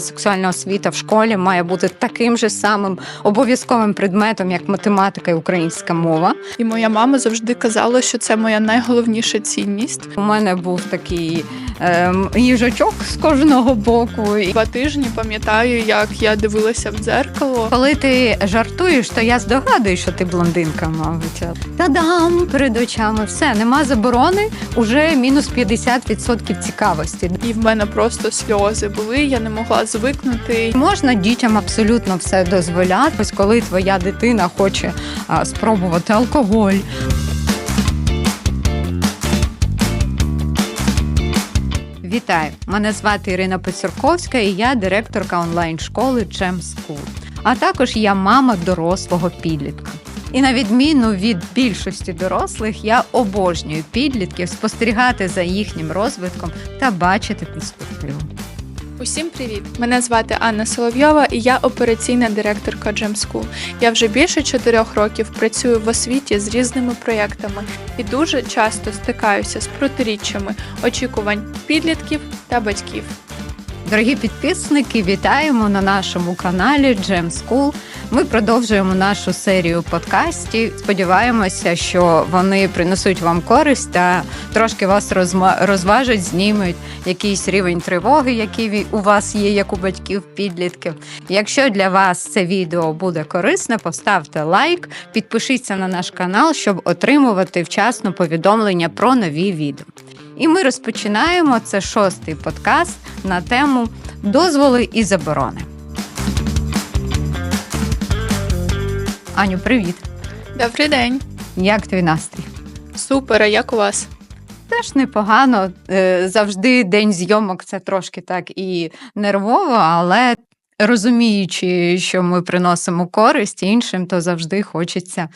Сексуальна освіта в школі має бути таким же самим обов'язковим предметом, як математика і українська мова. І моя мама завжди казала, що це моя найголовніша цінність. У мене був такий ем, їжачок з кожного боку. Два тижні пам'ятаю, як я дивилася в дзеркало. коли ти жартуєш, то я здогадую, що ти блондинка, мабуть. Та-дам! Перед очами все, нема заборони, уже мінус 50% цікавості. І в мене просто сльози були. Я не могла звикнути. Можна дітям абсолютно все дозволяти. Ось коли твоя дитина хоче а, спробувати алкоголь. Вітаю! Мене звати Ірина Поцюрковська і я директорка онлайн-школи Gem School. А також я мама дорослого підлітка. І на відміну від більшості дорослих, я обожнюю підлітків спостерігати за їхнім розвитком та бачити перспективу. Усім привіт! Мене звати Анна Соловйова, і я операційна директорка ДжемСку. School. Я вже більше чотирьох років працюю в освіті з різними проєктами і дуже часто стикаюся з протиріччями очікувань підлітків та батьків. Дорогі підписники, вітаємо на нашому каналі Gem School. Ми продовжуємо нашу серію подкастів. Сподіваємося, що вони принесуть вам користь та трошки вас розважать, знімуть якийсь рівень тривоги, який у вас є, як у батьків підлітків. Якщо для вас це відео буде корисне, поставте лайк, підпишіться на наш канал, щоб отримувати вчасно повідомлення про нові відео. І ми розпочинаємо це шостий подкаст на тему дозволи і заборони. Аню, привіт! Добрий день! Як твій настрій? Супер, а як у вас? Теж непогано. Е, Завжди день зйомок це трошки так і нервово, але розуміючи, що ми приносимо користь іншим, то завжди хочеться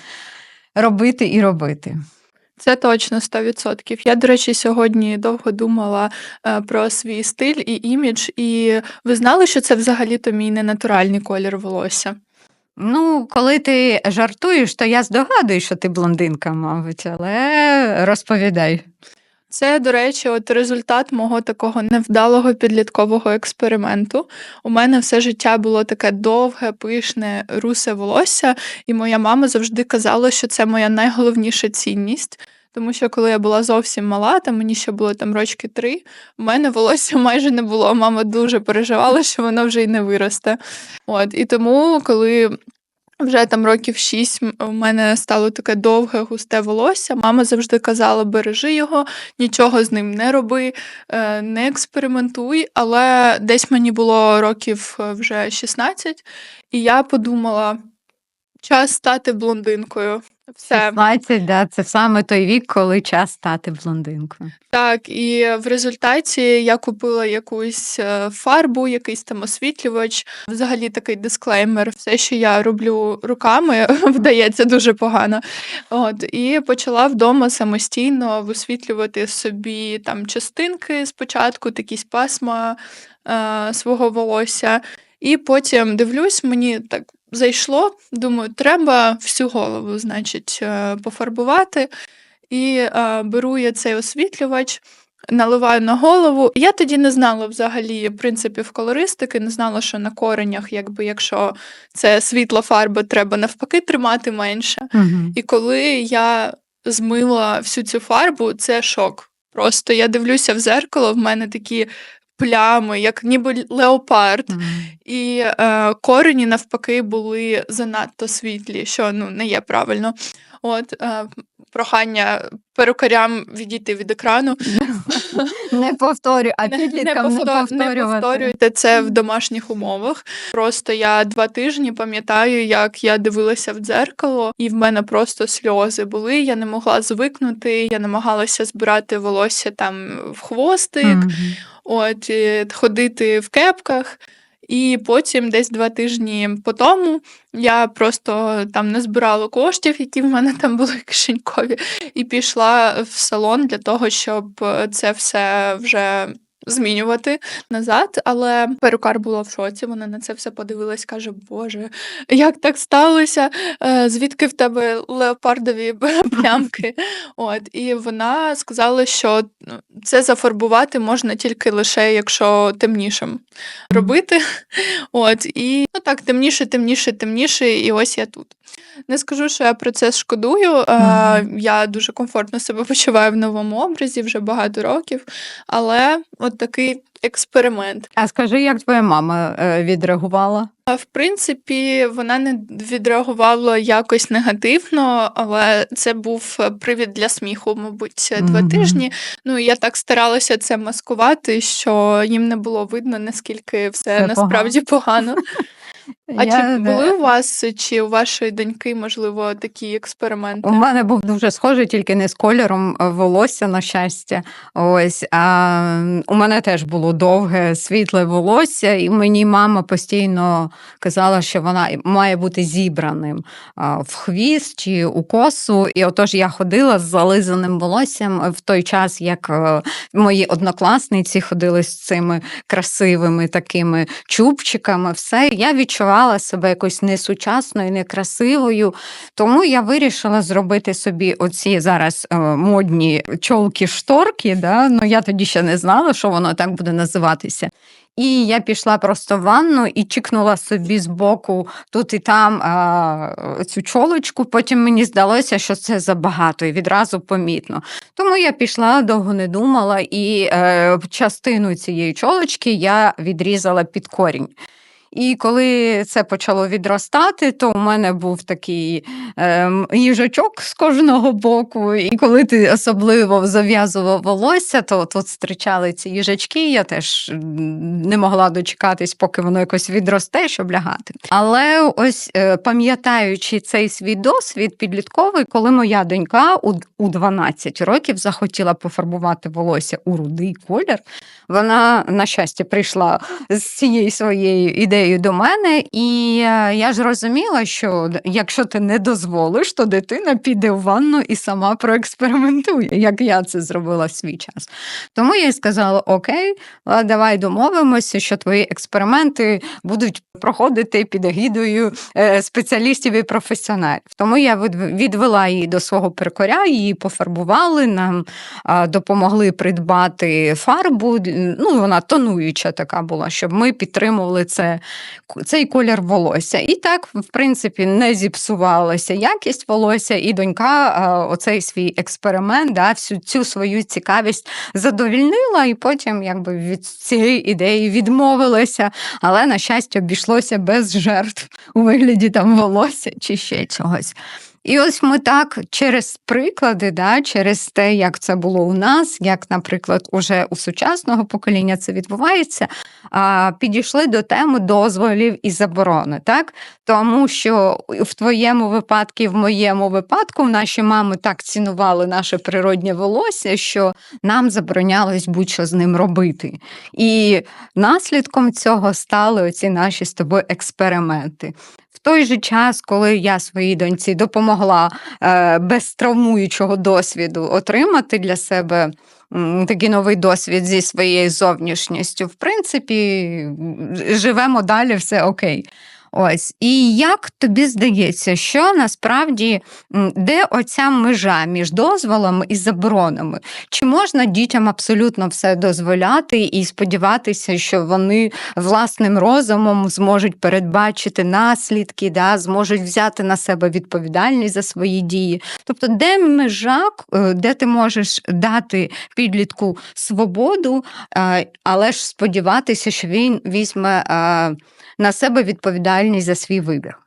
робити і робити. Це точно 100%. Я, до речі, сьогодні довго думала е, про свій стиль і імідж, і ви знали, що це взагалі-то мій ненатуральний колір волосся. Ну, коли ти жартуєш, то я здогадую, що ти блондинка, мабуть, але розповідай. Це, до речі, от результат мого такого невдалого підліткового експерименту. У мене все життя було таке довге, пишне, русе волосся, і моя мама завжди казала, що це моя найголовніша цінність. Тому що коли я була зовсім мала, там мені ще було там рочки три, у мене волосся майже не було. Мама дуже переживала, що воно вже й не виросте. От і тому, коли вже там років шість у мене стало таке довге, густе волосся. Мама завжди казала: бережи його, нічого з ним не роби, е, не експериментуй. Але десь мені було років е, вже 16, і я подумала: час стати блондинкою. Все. 16, да, це саме той вік, коли час стати блондинкою. Так, і в результаті я купила якусь е, фарбу, якийсь там освітлювач. Взагалі такий дисклеймер. Все, що я роблю руками, вдається дуже погано. От і почала вдома самостійно висвітлювати собі там частинки спочатку, якісь пасма е, свого волосся. І потім дивлюсь, мені так зайшло. Думаю, треба всю голову, значить, е, пофарбувати. І е, беру я цей освітлювач, наливаю на голову. Я тоді не знала взагалі принципів колористики, не знала, що на коренях, якби якщо це світла фарба, треба навпаки тримати менше. Угу. І коли я змила всю цю фарбу, це шок. Просто я дивлюся в зеркало, в мене такі плями, як ніби леопард. І е, корені навпаки були занадто світлі, що ну не є правильно. От е, прохання перукарям відійти від екрану. Не повторюю, а Не- підліткам не, повтор- не повторюйте це в домашніх умовах. Просто я два тижні пам'ятаю, як я дивилася в дзеркало, і в мене просто сльози були. Я не могла звикнути, я намагалася збирати волосся там в хвостик, Мгм. От ходити в кепках. І потім, десь два тижні по тому, я просто там не збирала коштів, які в мене там були кишенькові, і пішла в салон для того, щоб е, це все вже змінювати назад. Але перукар була в шоці. Вона на це все подивилась, каже: Боже, як так сталося? Е, Звідки в тебе леопардові плямки? От і вона сказала, що ну, це зафарбувати можна тільки лише якщо темнішим робити. От, і ну так, темніше, темніше, темніше, і ось я тут. Не скажу, що я про це шкодую. Е, Мгм. Я дуже комфортно себе почуваю в новому образі вже багато років, але от такий експеримент. А скажи, як твоя мама е, відреагувала? В принципі, вона не відреагувала якось негативно, але це був е, привід для сміху, мабуть, два Мгм. тижні. Ну я так старалася це маскувати, що їм не було видно, наскільки все Це насправді погано. А Я чи не- були у вас чи у вашої доньки, можливо, такі експерименти? У мене був дуже схожий, тільки не з кольором е, волосся, на щастя. Ось а м, у мене теж було довге світле волосся, і мені мама постійно казала, що вона має бути зібраним а, в хвіст чи у косу. І отож я ходила з зализаним волоссям в той час, як е, мої однокласниці ходили з цими красивими такими чубчиками. Все я відчувала себе якось несучасною, некрасивою. Тому я вирішила зробити собі оці зараз е, модні чолки-шторки. Да? Ну я тоді ще не знала, що воно так буде називатися. І я пішла просто в ванну і чікнула собі з боку тут і там а, цю чолочку. Потім мені здалося, що це забагато і відразу помітно. Тому я пішла, довго не думала, і е, частину цієї чолочки я відрізала під корінь. І коли це почало відростати, то у мене був такий ем, їжачок з кожного боку. І коли ти особливо зав'язував волосся, то тут зустрічали ці їжачки. Я теж не могла дочекатись, поки воно якось відросте, щоб лягати. Але ось е, пам'ятаючи цей свій досвід підлітковий, коли моя донька у, у 12 років захотіла пофарбувати волосся у рудий колір, вона, на щастя, прийшла з цією своєю ідеєю до мене, і е, я ж розуміла, що якщо ти не дозволиш, то дитина піде в ванну і сама проекспериментує, як я це зробила в свій час. Тому я їй сказала: Окей, давай домовимося, що твої експерименти будуть проходити під егідою е, спеціалістів і професіоналів. Тому я відвела її до свого перекоря, її пофарбували, нам допомогли придбати фарбу. Ну, вона тонуюча така була, щоб ми підтримували це, цей колір волосся. І так, в принципі, не зіпсувалася якість волосся, і донька оцей свій експеримент, да, всю цю свою цікавість задовільнила, і потім якби від цієї ідеї відмовилася. Але, на щастя, обійшлося без жертв у вигляді там волосся чи ще чогось. І ось ми так через приклади, да, через те, як це було у нас, як, наприклад, уже у сучасного покоління це відбувається, підійшли до теми дозволів і заборони. Так? Тому що в твоєму випадку, і в моєму випадку, наші мами так цінували наше природнє волосся, що нам заборонялось будь-що з ним робити. І наслідком цього стали оці наші з тобою експерименти. Той же час, коли я своїй доньці допомогла е, без травмуючого досвіду отримати для себе такий новий досвід зі своєю зовнішністю, в принципі, живемо далі, все окей. Ось і як тобі здається, що насправді де оця межа між дозволами і заборонами? Чи можна дітям абсолютно все дозволяти і сподіватися, що вони власним розумом зможуть передбачити наслідки, да, зможуть взяти на себе відповідальність за свої дії? Тобто, де межа, е, де ти можеш дати підлітку свободу, е, але ж сподіватися, що він візьме е, на себе відповідальність за свій вибір?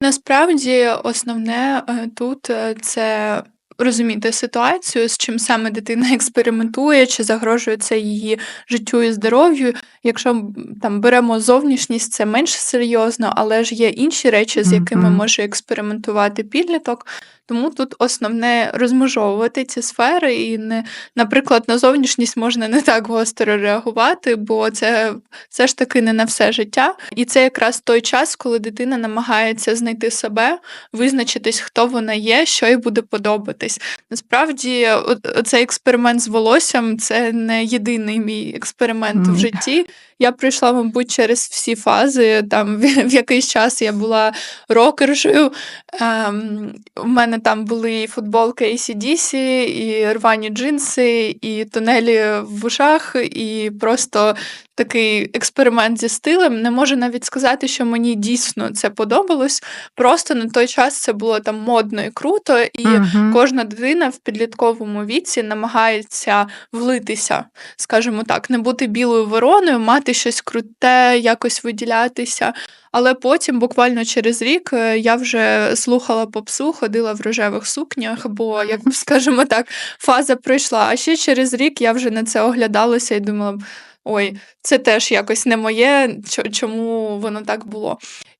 Насправді, основне е, тут е, це розуміти ситуацію, з чим саме дитина експериментує, чи загрожує це її життю і здоров'ю. Якщо там беремо зовнішність, це менш серйозно, але ж є інші речі, з якими може експериментувати підліток. Тому тут основне розмежовувати ці сфери, і не, наприклад, на зовнішність можна не так гостро реагувати, бо це все ж таки не на все життя. І це якраз той час, коли дитина намагається знайти себе, визначитись, хто вона є, що їй буде подобатись. Насправді, оцей експеримент з волоссям це не єдиний мій експеримент в житті. Я пройшла, мабуть, через всі фази. Там в, якийсь час я була рокершею. Ем, у мене там були і футболки ACDC, і рвані джинси, і тунелі в ушах, і просто такий експеримент зі стилем. Не можу навіть сказати, що мені дійсно це подобалось. Просто на той час це було там модно і круто, і Мгм. кожна дитина в підлітковому віці намагається влитися, скажімо так, не бути білою вороною, мати щось круте, якось виділятися. Але потім, буквально через рік, е, я вже слухала попсу, ходила в рожевих сукнях, бо, як скажімо так, фаза пройшла. А ще через рік я вже на це оглядалася і думала. Ой, це теж якось не моє, чому воно так було.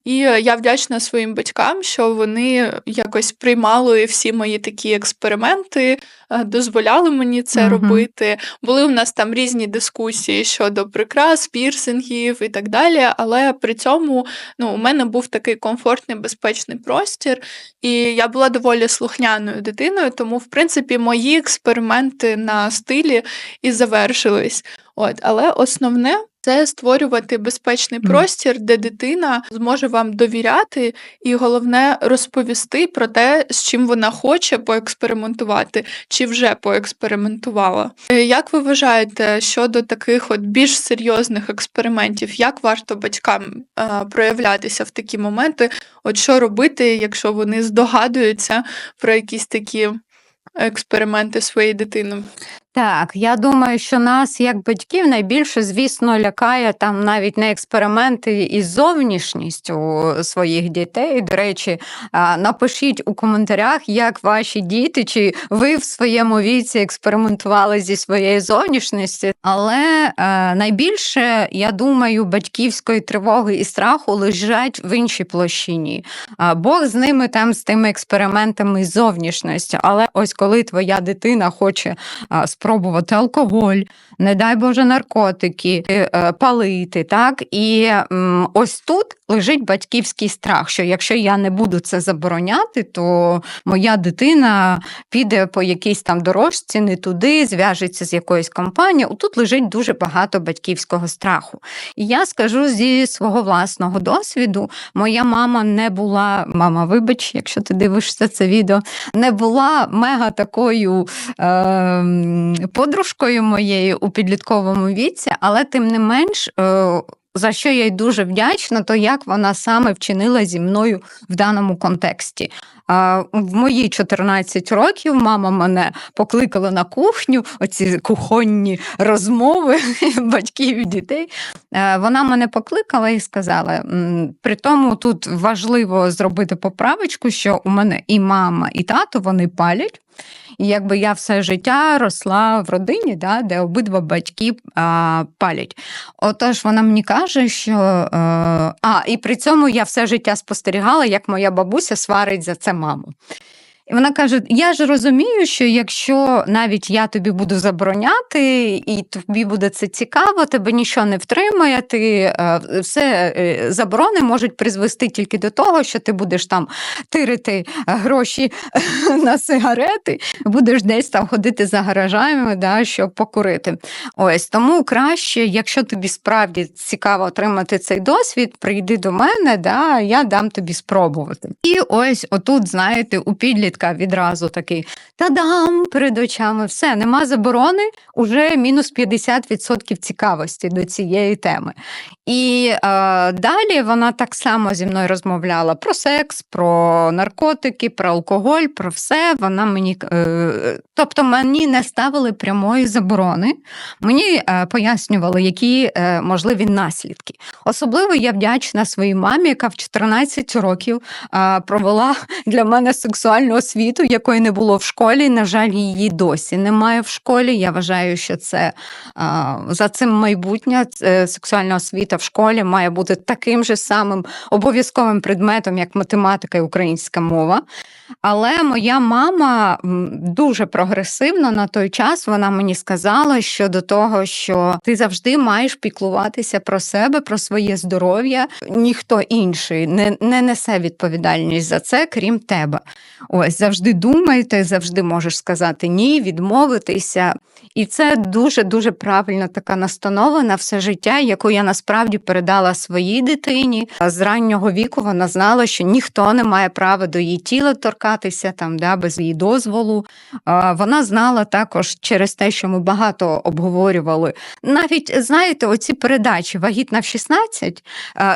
І е, я вдячна своїм батькам, що вони якось приймали всі мої такі експерименти, е, дозволяли мені це Мгм. робити. Були в нас там різні дискусії щодо прикрас, пірсингів і так далі. Але при цьому ну, у мене був такий комфортний, безпечний простір, і я була доволі слухняною дитиною, тому, в принципі, мої експерименти на стилі і завершились. От, але основне це створювати безпечний простір, де дитина зможе вам довіряти, і головне розповісти про те, з чим вона хоче поекспериментувати, чи вже поекспериментувала. Е, Як ви вважаєте щодо таких от більш серйозних експериментів, як варто батькам е, проявлятися в такі моменти? От що робити, якщо вони здогадуються про якісь такі експерименти своєї дитини? Так, я думаю, що нас, як батьків, найбільше, звісно, лякає там навіть не експерименти із зовнішністю своїх дітей. До речі, напишіть у коментарях, як ваші діти, чи ви в своєму віці експериментували зі своєю зовнішністю. Але е, найбільше, я думаю, батьківської тривоги і страху лежать в іншій площині. Бог з ними там з тими експериментами зовнішністю. Але ось коли твоя дитина хоче а, спробувати алкоголь, не дай Боже, наркотики, е, палити. Так? І ось тут лежить батьківський страх, що якщо я не буду це забороняти, то моя дитина піде по якійсь там дорожці, не туди, зв'яжеться з якоюсь компанією. Тут лежить дуже багато батьківського страху. І я скажу зі свого власного досвіду, моя мама не була, мама, вибач, якщо ти дивишся це відео, не була мега такою е, подружкою моєю у підлітковому віці, але тим не менш. Е, за що я й дуже вдячна, то як вона саме вчинила зі мною в даному контексті. В мої 14 років мама мене покликала на кухню, оці кухонні розмови батьків і дітей. Е, Вона мене покликала і сказала: при тому тут важливо зробити поправочку, що у мене і мама, і тато вони палять. І якби я все життя росла в родині, да, де обидва батьки а, палять. Отож, вона мені каже, що е, а, і при цьому я все життя спостерігала, як моя бабуся сварить за це маму. І вона каже: Я ж розумію, що якщо навіть я тобі буду забороняти, і тобі буде це цікаво, тебе нічого не втримає, ти е, все е, заборони можуть призвести тільки до того, що ти будеш там тирити гроші на сигарети, будеш десь там ходити за гаражами, да, щоб покурити. Ось тому краще, якщо тобі справді цікаво отримати цей досвід, прийди до мене, да, я дам тобі спробувати. І ось отут, знаєте, у підлітка відразу такий та-дам перед очами, все, нема заборони, уже мінус 50% цікавості до цієї теми. І е, далі вона так само зі мною розмовляла про секс, про наркотики, про алкоголь, про все. Вона мені, е, тобто мені не ставили прямої заборони, мені е, пояснювали, які е, можливі наслідки. Особливо я вдячна своїй мамі, яка в 14 років е, провела для мене сексуальну освіту, якої не було в школі. На жаль, її досі немає в школі. Я вважаю, що це е, за цим майбутнє сексуальна освіта в школі має бути таким же самим обов'язковим предметом, як математика і українська мова. Але моя мама дуже прогресивно на той час вона мені сказала щодо того, що ти завжди маєш піклуватися про себе, про своє здоров'я. Ніхто інший не, не несе відповідальність за це, крім тебе. Ось завжди думайте, завжди можеш сказати ні, відмовитися. І це дуже дуже правильна така настанова на все життя, яку я насправді передала своїй дитині. З раннього віку вона знала, що ніхто не має права до її тіла торкатися там, да, без її дозволу. Вона знала також через те, що ми багато обговорювали. Навіть знаєте, оці передачі вагітна в 16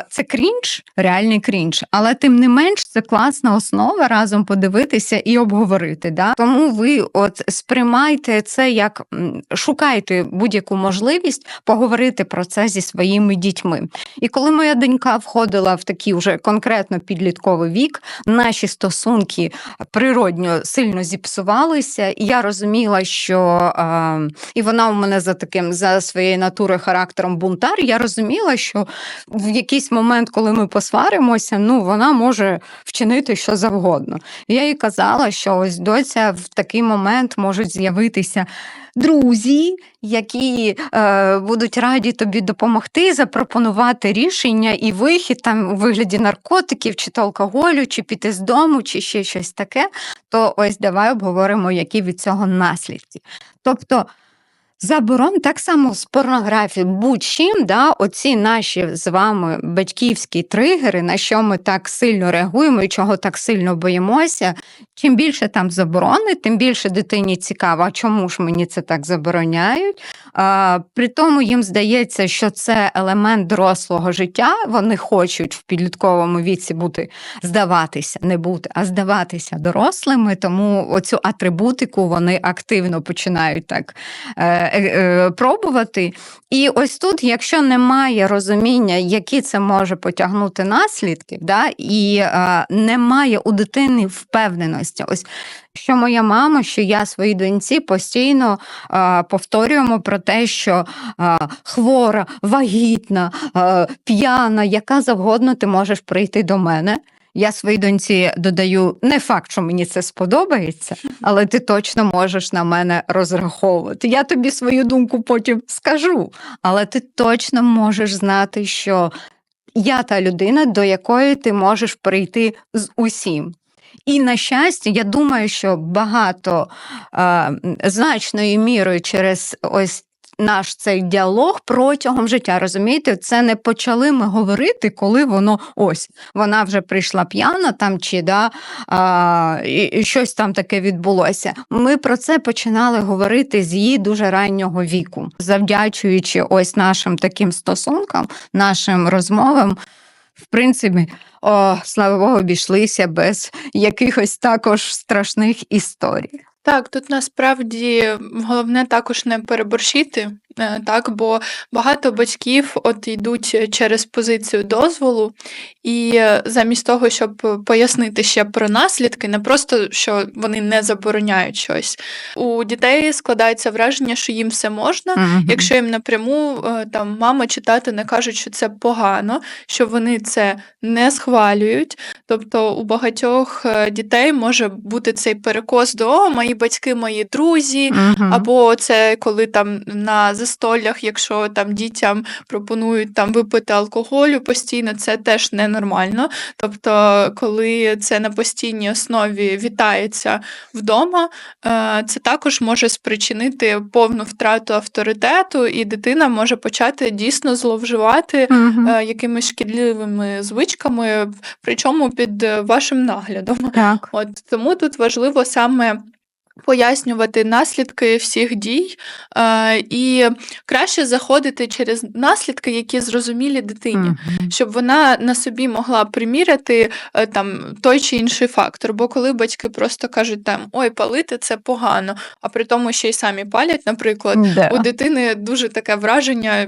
це крінж, реальний крінж, але тим не менш це класна основа разом подивитися і обговорити. Да? Тому ви от сприймайте це як шукайте будь-яку можливість поговорити про це зі своїми дітьми. І коли моя донька входила в такий вже конкретно підлітковий вік, наші стосунки природньо сильно зіпсувалися, і я розуміла, що е, і вона у мене за таким за своєю натурою характером бунтар. Я розуміла, що в якийсь момент, коли ми посваримося, ну вона може вчинити що завгодно. Я їй казала, що ось доця в такий момент можуть з'явитися друзі, які е, будуть раді тобі допомогти, запропонувати рішення і вихід там у вигляді наркотиків, чи то алкоголю, чи піти з дому, чи ще щось таке. То ось давай обговоримо, які від цього наслідки. Тобто. Заборон так само з порнографії, будь-чим, да, оці наші з вами батьківські тригери, на що ми так сильно реагуємо і чого так сильно боїмося. Чим більше там заборони, тим більше дитині цікаво, а чому ж мені це так забороняють. А, При тому їм здається, що це елемент дорослого життя. Вони хочуть в підлітковому віці бути здаватися, не бути, а здаватися дорослими, тому оцю атрибутику вони активно починають так. Е, е, пробувати. І ось тут, якщо немає розуміння, які це може потягнути наслідки, да, і е, немає у дитини впевненості, ось що моя мама, що я своїй доньці постійно е, повторюємо про те, що е, хвора, вагітна, е, п'яна, яка завгодно ти можеш прийти до мене. Я своїй доньці додаю не факт, що мені це сподобається, але ти точно можеш на мене розраховувати. Я тобі свою думку потім скажу, але ти точно можеш знати, що я та людина, до якої ти можеш прийти з усім. І на щастя, я думаю, що багато е, значною мірою через ось наш цей діалог протягом життя. Розумієте, це не почали ми говорити, коли воно ось вона вже прийшла п'яна там чи да, а, і, щось там таке відбулося. Ми про це починали говорити з її дуже раннього віку, завдячуючи ось нашим таким стосункам, нашим розмовам. В принципі, о, слава Богу, обійшлися без якихось також страшних історій. Так, тут насправді головне також не переборщити, е, так, бо багато батьків от йдуть через позицію дозволу, і замість того, щоб пояснити ще про наслідки, не просто що вони не забороняють щось. У дітей складається враження, що їм все можна, Мгм. якщо їм напряму е, там мама чи тато не кажуть, що це погано, що вони це не схвалюють. Тобто у багатьох е, дітей може бути цей перекос до «О, мої батьки, мої друзі. Мгм. Або це коли там на застоллях, якщо там дітям пропонують там випити алкоголю постійно, це теж ненормально. Тобто, коли це на постійній основі вітається вдома, е, це також може спричинити повну втрату авторитету, і дитина може почати дійсно зловживати е, якимись шкідливими звичками, причому під е, вашим наглядом. Так. От тому тут важливо саме. Пояснювати наслідки всіх дій, е, і краще заходити через наслідки, які зрозумілі дитині, щоб вона на собі могла приміряти е, там той чи інший фактор. Бо коли батьки просто кажуть там ой, палити це погано, а при тому ще й самі палять, наприклад, Да. у дитини дуже таке враження,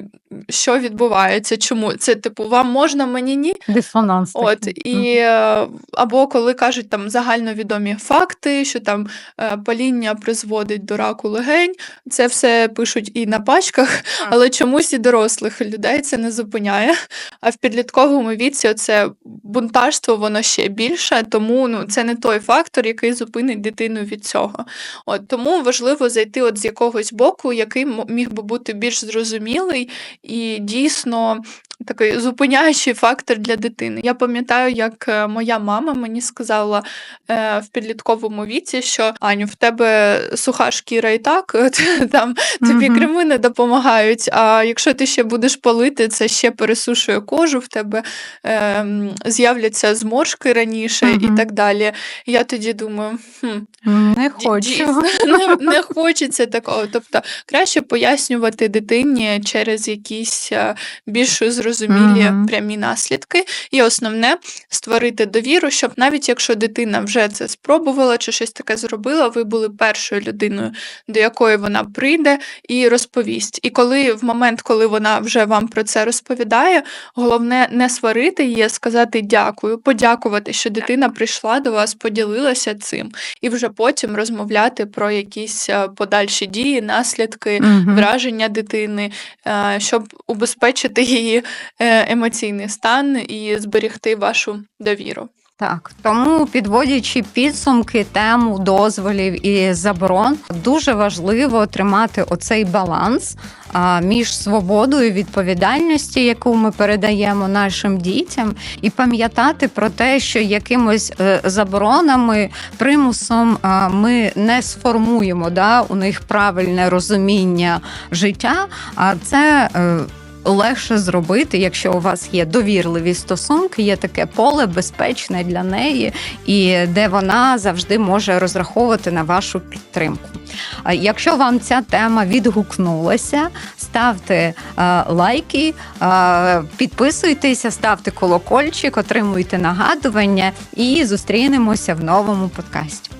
що відбувається, чому це типу вам можна, мені ні. Дисонанс. От і е, або коли кажуть там загальновідомі факти, що там е, паління призводить до раку легень, це все пишуть і на пачках, але чомусь і дорослих людей це не зупиняє. А в підлітковому віці це бунтарство, воно ще більше, тому ну це не той фактор, який зупинить дитину від цього. От тому важливо зайти от з якогось боку, який міг би бути більш зрозумілий і дійсно такий зупиняючий фактор для дитини. Я пам'ятаю, як е, моя мама мені сказала е, в підлітковому віці, що Аню, в тебе суха шкіра і так, там тобі Мгм. креми не допомагають. А якщо ти ще будеш палити, це ще пересушує кожу, в тебе е, з'являться зморшки раніше і так далі. Я тоді думаю, хм, Не хочу. не, не хочеться такого. Тобто краще пояснювати дитині через якісь е, більш зрозумілі Мгм. прямі наслідки. І основне створити довіру, щоб навіть якщо дитина вже це спробувала чи щось таке зробила, ви були першою людиною, до якої вона прийде і розповість. І коли в момент, коли вона вже вам про це розповідає, головне не сварити її, а сказати дякую, подякувати, що дитина прийшла до вас, поділилася цим і вже потім розмовляти про якісь е, подальші дії, наслідки, Мгм. враження дитини, е, щоб убезпечити її емоційний стан і зберегти вашу довіру. Так, тому підводячи підсумки тему дозволів і заборон, дуже важливо тримати оцей баланс між свободою і відповідальністю, яку ми передаємо нашим дітям, і пам'ятати про те, що якимось е, заборонами, примусом ми не сформуємо да, у них правильне розуміння життя, а це. Легше зробити, якщо у вас є довірливі стосунки, є таке поле безпечне для неї, і де вона завжди може розраховувати на вашу підтримку. Якщо вам ця тема відгукнулася, ставте е, лайки, е, підписуйтеся, ставте колокольчик, отримуйте нагадування і зустрінемося в новому подкасті.